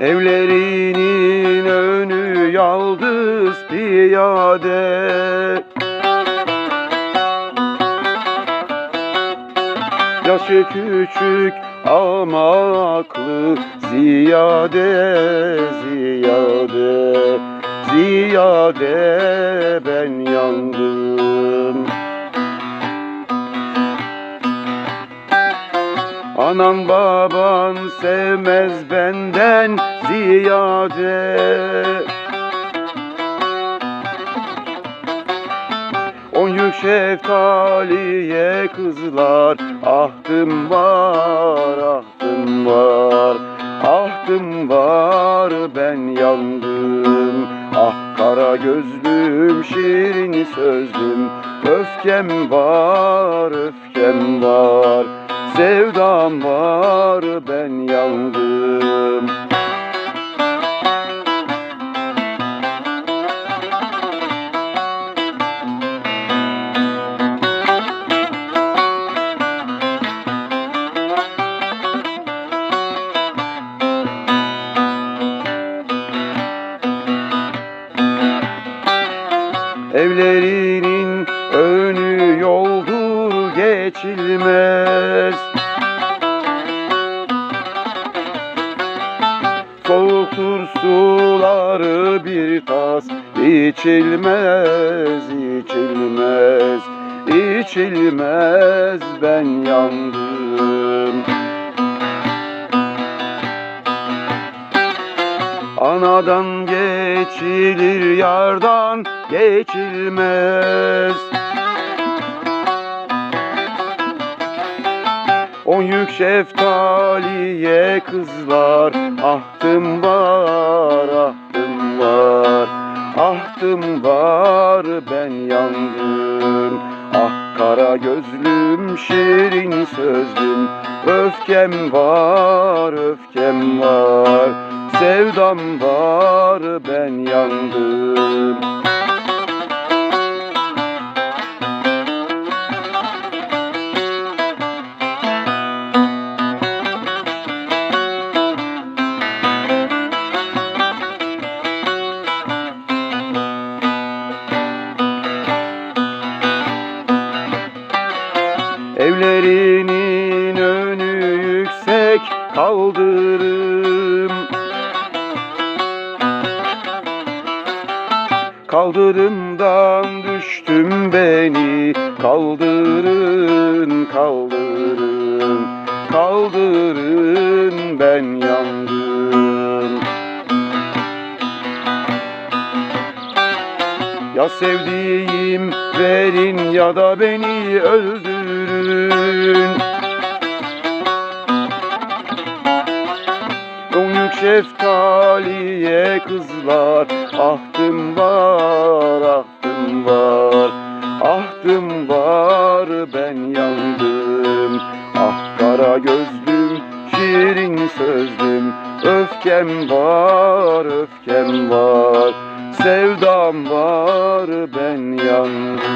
Evlerinin önü yaldız piyade. Yaşı küçük ama aklı ziyade ziyade. Ziyade ben yandım Anan baban sevmez benden ziyade. On yük şeftaliye kızlar Ahtım var, ahtım var. Ahtım var ben yandım. Ah kara gözlüm şirin sözlüm Öfkem var, öfkem var Sevdam var ben yandım Evlerinin geçilmez. Soğuktur suları bir tas içilmez, içilmez, içilmez ben yandım. Anadan geçilir yardan geçilmez On yük şeftaliye kızlar Ahtım var, ahtım var. Ahtım var ben yandım Ah kara gözlüm şirin sözlüm. Öfkem var, öfkem var. Sevdam var ben yandım Evlerinin önü yüksek kaldırım. Kaldırımdan düştüm beni Kaldırın, kaldırın. Kaldırın ben yandım Ya sevdiğim verin ya da beni öldürün şeftaliye kızlar Ahtım var, ahtım var. Ahtım var ben yandım. Ah kara gözlüm, şirin sözlüm. Öfkem var, öfkem var. Sevdam var ben yandım